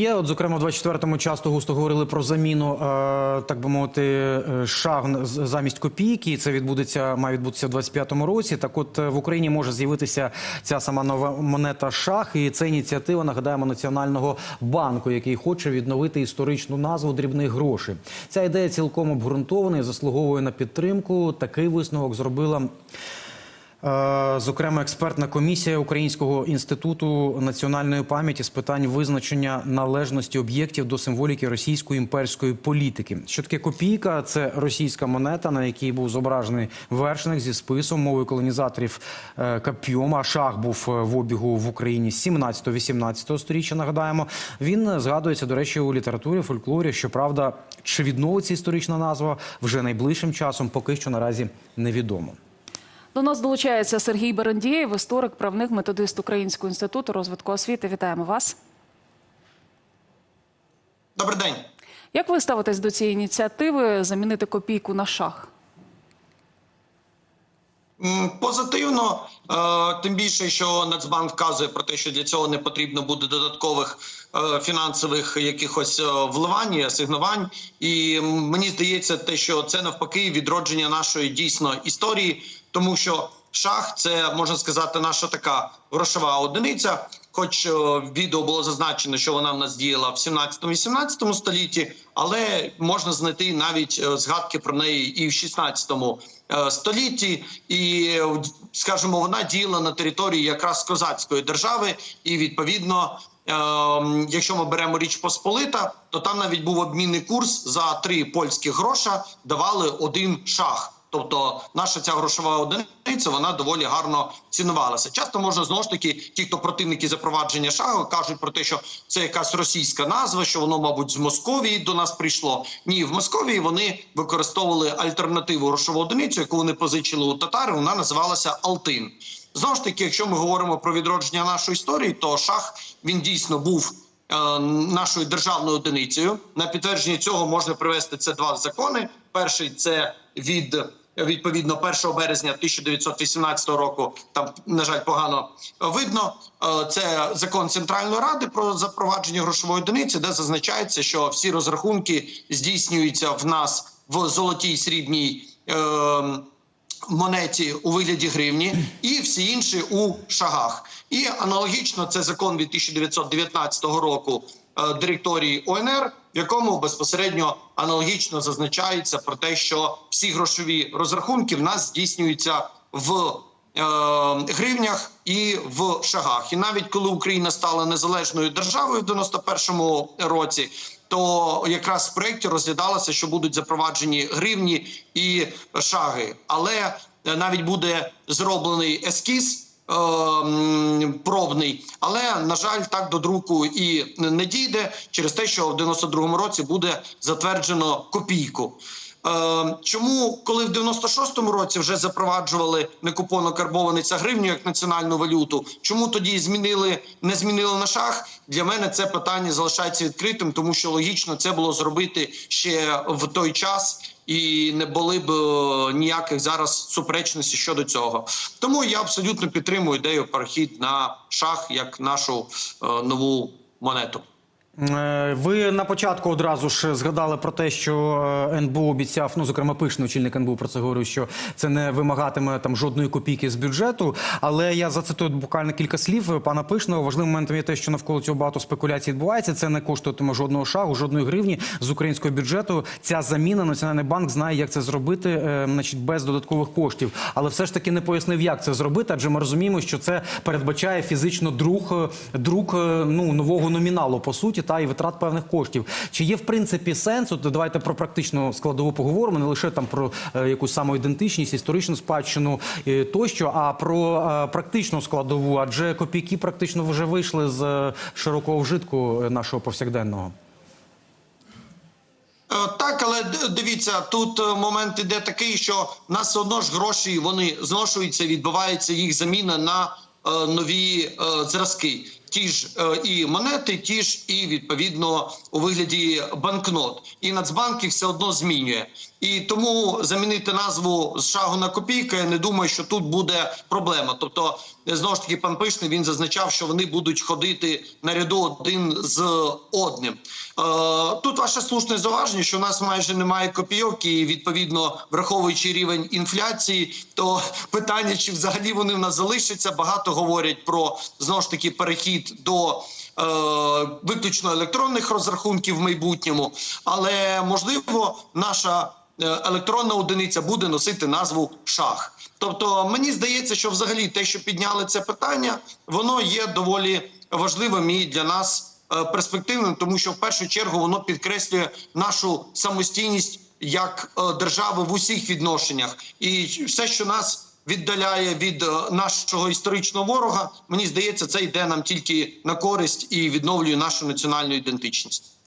є. От, зокрема, в 24-му часто густо говорили про заміну, е, так би мовити, е, шаг з- замість копійки. Це відбудеться, має відбутися в 25-му році. Так, от е, в Україні може з'явитися ця сама нова монета шах, і це ініціатива, нагадаємо, Національного банку, який хоче відновити історичну назву дрібних грошей. Ця ідея цілком обґрунтована і заслуговує на підтримку. Такий висновок зробила. Е, Зокрема, експертна комісія Українського інституту національної пам'яті з питань визначення належності об'єктів до символіки російської імперської політики. Що таке копійка? Це російська монета, на якій був зображений вершник зі списом мовою колонізаторів е, Кап'йома. Шах був е, в обігу в Україні з 17-18 сторіччя. Нагадаємо, він згадується до речі у літературі, фольклорі. Щоправда, чи відновиться історична назва вже найближчим часом, поки що наразі невідомо. До нас долучається Сергій Берендієв, історик, правник, методист Українського інституту розвитку освіти. Вітаємо вас. Добрий день. Як ви ставитесь до цієї ініціативи замінити копійку на шах? Позитивно, е, тим більше, що Нацбанк вказує про те, що для цього не потрібно буде додаткових е, фінансових якихось е, вливань, асигнувань. І мені здається, те, що це навпаки відродження нашої дійсно історії, тому що шах це можна сказати наша така грошова одиниця. Хоч е, відео було зазначено, що вона в нас діяла в 17-18 столітті, але можна знайти навіть е, згадки про неї і в 16 е, столітті, і скажімо, вона діяла на території якраз козацької держави, і відповідно. Якщо ми беремо річ Посполита, то там навіть був обмінний курс за три польські гроша давали один шах. Тобто наша ця грошова одиниця вона доволі гарно цінувалася. Часто можна знову ж таки, ті, хто противники запровадження шагу, кажуть про те, що це якась російська назва, що воно, мабуть, з Московії до нас прийшло. Ні, в Московії вони використовували альтернативу грошову одиницю, яку вони позичили у татари. Вона називалася Алтин. Знову ж таки, якщо ми говоримо про відродження нашої історії, то шах він дійсно був е, нашою державною одиницею. На підтвердження цього можна привести це два закони. Перший це від відповідно 1 березня 1918 року. Там на жаль погано видно. Е, Це закон Центральної ради про запровадження грошової одиниці, де зазначається, що всі розрахунки здійснюються в нас в золотій срібній. Е, монеті у вигляді гривні, і всі інші у шагах. І аналогічно це закон від 1919 року е, директорії ОНР, в якому безпосередньо аналогічно зазначається про те, що всі грошові розрахунки в нас здійснюються в е, гривнях і в шагах. І навіть коли Україна стала незалежною державою в 91-му році, то якраз в проєкті розглядалося, що будуть запроваджені гривні і шаги, але е, навіть буде зроблений ескіз. Е, Пробний, але на жаль, так до друку і не дійде через те, що в 92-му році буде затверджено копійку. Е, Чому, коли в 96-му році вже запроваджували некупонно карбованиця гривню як національну валюту, чому тоді змінили не змінили на шах? Для мене це питання залишається відкритим, тому що логічно це було зробити ще в той час. І не були б е, ніяких зараз суперечностей щодо цього. Тому я абсолютно підтримую ідею перехід на шах як нашу е, нову монету. Е, Ви на початку одразу ж згадали про те, що е, НБУ обіцяв, ну зокрема, пишний очільник НБУ про це говорив, що це не вимагатиме там жодної копійки з бюджету. Але я зацитую буквально кілька слів пана Пишного. Важливим моментом є те, що навколо цього багато спекуляцій відбувається. Це не коштуватиме жодного шагу, жодної гривні з українського бюджету. Ця заміна Національний банк знає, як це зробити, е, значить, без додаткових коштів. Але все ж таки не пояснив, як це зробити, адже ми розуміємо, що це передбачає фізично друк, друк е, ну нового номіналу по суті, та і витрат певних коштів. Чи є в принципі сенс? От давайте про практичну складову поговоримо, не лише там про е, якусь самоідентичність, історичну спадщину е, тощо, а про е, практичну складову, адже копійки практично вже вийшли з широкого вжитку нашого повсякденного. Так, але дивіться, тут момент іде такий, що в нас одно ж гроші вони зношуються, відбувається їх заміна на е, нові е, зразки. Ті ж е, і монети, ті ж і відповідно у вигляді банкнот. І Нацбанк їх все одно змінює. І тому замінити назву з шагу на копійку, я не думаю, що тут буде проблема. Тобто, знову ж таки, пан Пишний він зазначав, що вони будуть ходити наряду один з одним. Е, тут ваше слушне зауваження, що у нас майже немає копійок, і відповідно, враховуючи рівень інфляції, то питання, чи взагалі вони в нас залишаться, багато говорять про знову ж таки перехід до. е, Виключно електронних розрахунків в майбутньому, але можливо, наша е, електронна одиниця буде носити назву шах. Тобто, мені здається, що взагалі те, що підняли це питання, воно є доволі важливим і для нас е, перспективним, тому що в першу чергу воно підкреслює нашу самостійність як е, держави в усіх відношеннях, і все, що нас віддаляє від е, нашого історичного ворога, мені здається, це йде нам тільки на користь і відновлює нашу національну ідентичність.